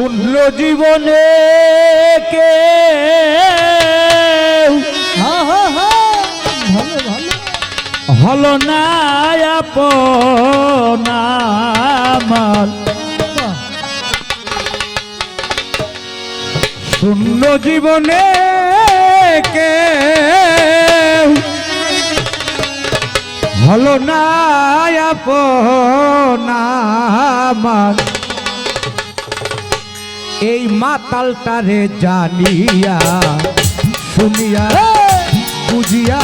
শূন্য জীবনে কে হলো না আপন আমার শূন্য জীবনে কে হলো না আপন আমার এই মাতালটারে জানিয়া, শুনিয়া, বুঝিয়া,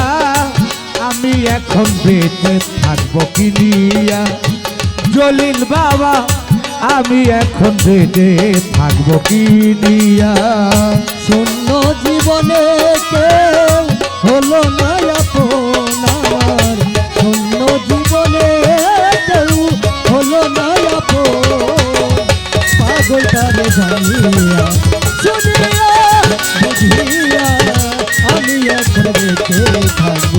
আমি এখন বেঁচে থাকব কিনিয়া জলিল বাবা, আমি এখন বেঁচে থাকব কিনিয়া পাগল তারে জানিয়া শুনিয়া বুঝিয়া আমি এখন বেঁচে থাকব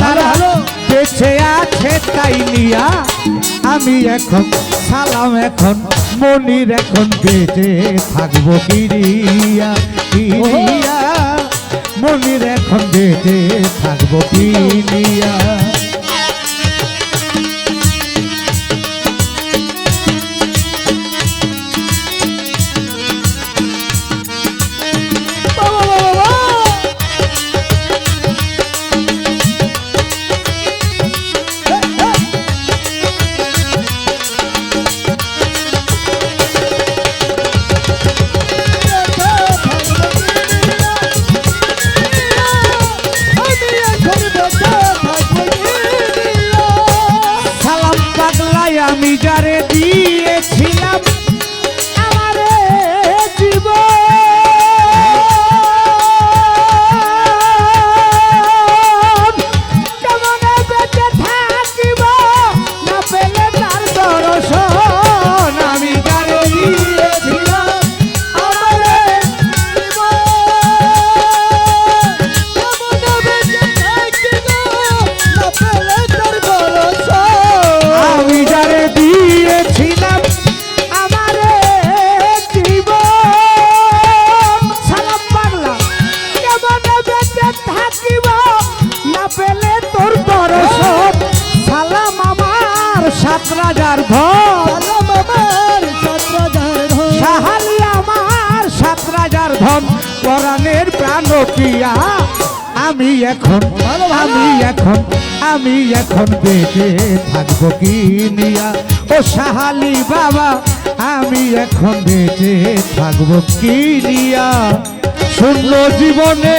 তারা। বেঁচে আছে তাই নিয়া আমি এখন, সালাম এখন, মনির এখন বেঁচে থাকব কিরিয়া কিরিয়া মনির এখন বেঁচে থাকব কিরিয়া আমি ধন পরাণের প্রাণ প্রাণটিয়া আমি এখন আমি এখন আমি এখন বেঁচে থাকব কি নিয়া? ও সাহালি বাবা, আমি এখন বেঁচে থাকব কি নিয়া? শূন্য জীবনে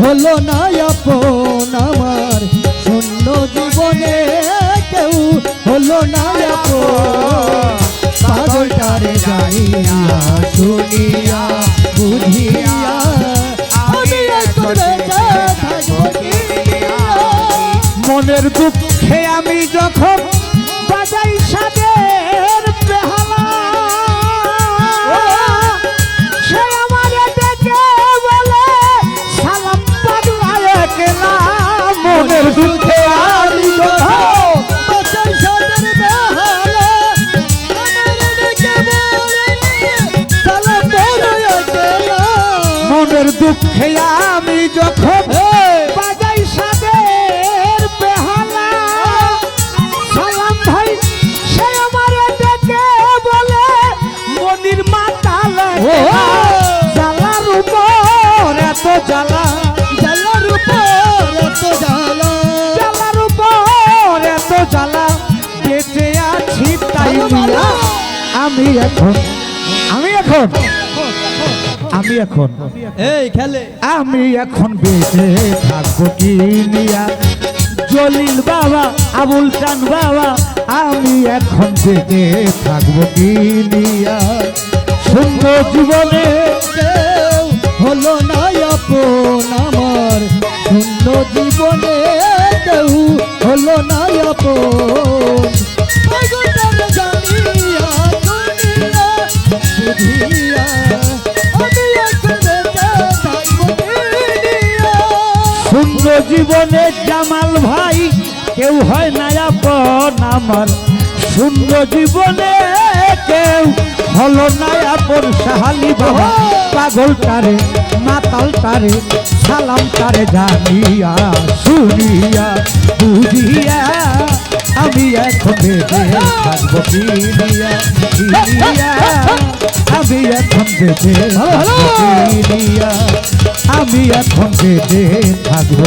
হলো না আপন শুনিয়া বুঝিয়া আমি। মনের দুঃখে আমি যখন দুঃখে আমি যখন। বাজাই সাদের বেহালা। সালাম ভাই সে আমারে ডেকে বলে মনির মাতাল! জ্বালার উপর এত জ্বালা। জ্বালার উপর এত জ্বালা। জ্বালার উপর এত জ্বালা। বেঁচে আছি তাই আমি এখন আমি এখন আমি এখন। এই খেলে। আমি এখন বেঁচে থাকব কি নিয়া? জলিল বাবা আবুল চান বাবা আমি এখন বেঁচে থাকব কি নিয়া? সুন্দর জীবনে হলো না আপন আমার। শূন্য জীবনে কেউ হলো না আপন। জামাল ভাই, কেউ হয় না আপন আমার। সুন্দর জীবনে কেউ হলো না আপন। সাহালি বাবা, পাগল তারে, মাতাল তারে, সালাম তারে জানিয়া, শুনিয়া, বুঝিয়া, আমি এখন থাকব কিনিয়া আমি এখন থাকব কিনিয়া আমি এখন বেঁচে থাকব।